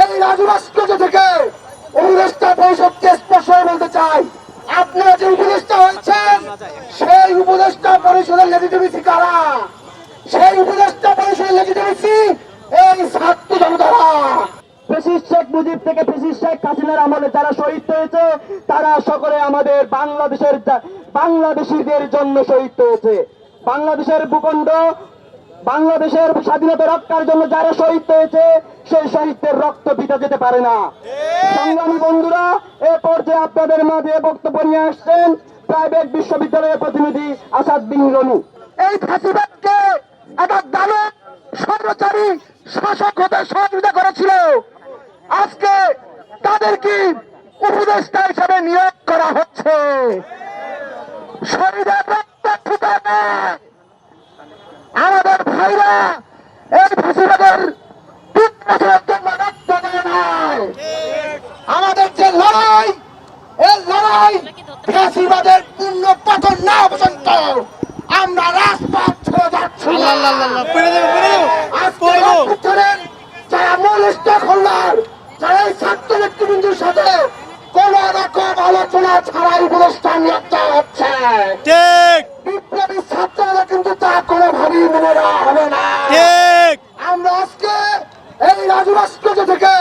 এই রাজু ভাস্কর্য থেকে উপদেষ্টা পরিষদকে স্পষ্ট বলতে চাই, আপনারা যে উপদেষ্টা হয়েছেন, সেই উপদেষ্টা পরিষদের লেজিটিমেসি কারা? সেই উপদেষ্টা পরিষদের লেজিটিমেসি এই ছাত্র জনতারা। শেখ থেকে শেখ যারা শহীদ হয়েছে, তারা সকলে আমাদের বাংলাদেশের বাংলাদেশিদের জন্য শহীদ হয়েছে। বাংলাদেশের ভূখণ্ড বাংলাদেশের স্বাধীনতা রক্ষার জন্য যারা শহীদ হয়েছে, সেই শহীদদের রক্ত পিতা যেতে পারে না। সংগ্রামী বন্ধুরা, এ পর্যায়ে আপনাদের মাঝে বক্তব্য নিয়ে আসছেন প্রাইভেট বিশ্ববিদ্যালয়ের প্রতিনিধি আসাদ বিন রনু। এই ফাঁসিবাদকে একটা দানব স্বৈরাচারী শাসক হতে সহযোগিতা করেছিল। আজকে তাদের কি উপদেষ্টা হিসাবে নিয়োগ করা হচ্ছে। শরীরের রক্ত। আমাদের ভাইরা এই ফাঁসিবাদের আমাদের যে লড়াই এই লড়াই ফাঁসিবাদের পূর্ণ পতন না পর্যন্ত আমরা রাজপথ ছেড়ে যাচ্ছি। যারা মূল স্টেক হোল্ডার যারা এই ছাত্র নেতৃবৃন্দের সাথে কোন রকম আলোচনা ছাড়াই উপদেষ্টা নিয়োগ হচ্ছে। মেনে নেওয়া হবে না আমরা আজকে এই রাজু থেকে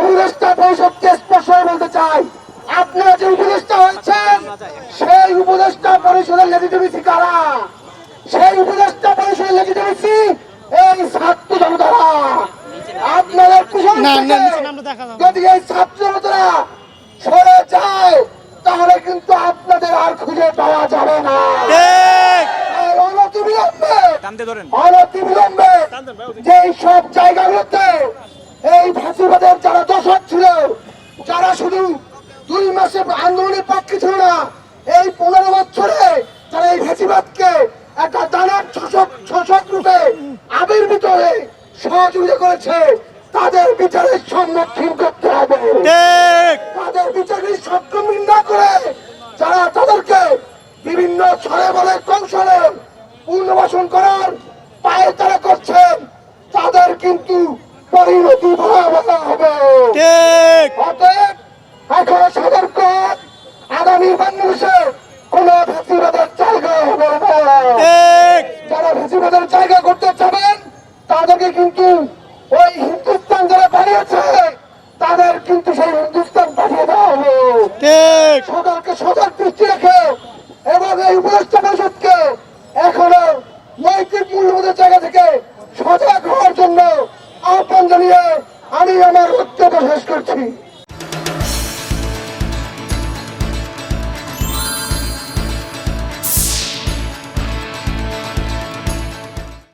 উপদেষ্টা পরিষদকে স্পষ্ট বলতে চাই। আপনারা যে উপদেষ্টা হয়েছেন সেই উপদেষ্টা পরিষদের লেজিটিমেসি কারা? সেই উপদেষ্টা পরিষদের লেজিটিমেসি এই ছাত্র জনতারা। আপনাদের। যদি এই ছাত্র জনতারা সরে যায় তাহলে কিন্তু আপনাদের আর খুঁজে পাওয়া যাবে না। অনতিবিলম্বে টানতে যে সব জায়গাগুলোতে এই ফাঁসিবাদের যারা দশক ছিল যারা শুধু দুই মাসে আন্দোলনের পক্ষে ছিল না এই পনেরো বছরে তারা এই ফাঁসিবাদকে একটা দানব শোষক শোষক রূপে আবির্ভূত হয়ে সহযোগিতা করেছে। তাদের বিচারের সম্মুখীন করতে হবে। ঠিক। তাদের বিচারের সক্ষম না করে যারা তাদেরকে বিভিন্ন ছড়ে বলে কৌশলে পুনর্বাসন করার পায়ে তারা করছেন তাদের কিন্তু পরিণতি ভয়াবহ হবে। অতএব এখন সতর্ক আগামী বাংলাদেশে কোন ফেসিবাদের জায়গা হবে না। যারা ফেসিবাদের জায়গা করতে চাবেন তাদেরকে কিন্তু ওই হিন্দুস্তান যারা বানিয়েছে তাদের কিন্তু সেই হিন্দুস্তান পাঠিয়ে দেওয়া হবে। ঠিক। সরকারকে সজাগ দৃষ্টি রেখে এবং এই উপদেষ্টা পরিষদকে এখনও নৈতিক মূল্যবোধের জায়গা থেকে সজাগ হওয়ার জন্য আহ্বান জানিয়ে আমি আমার বক্তব্য শেষ করছি।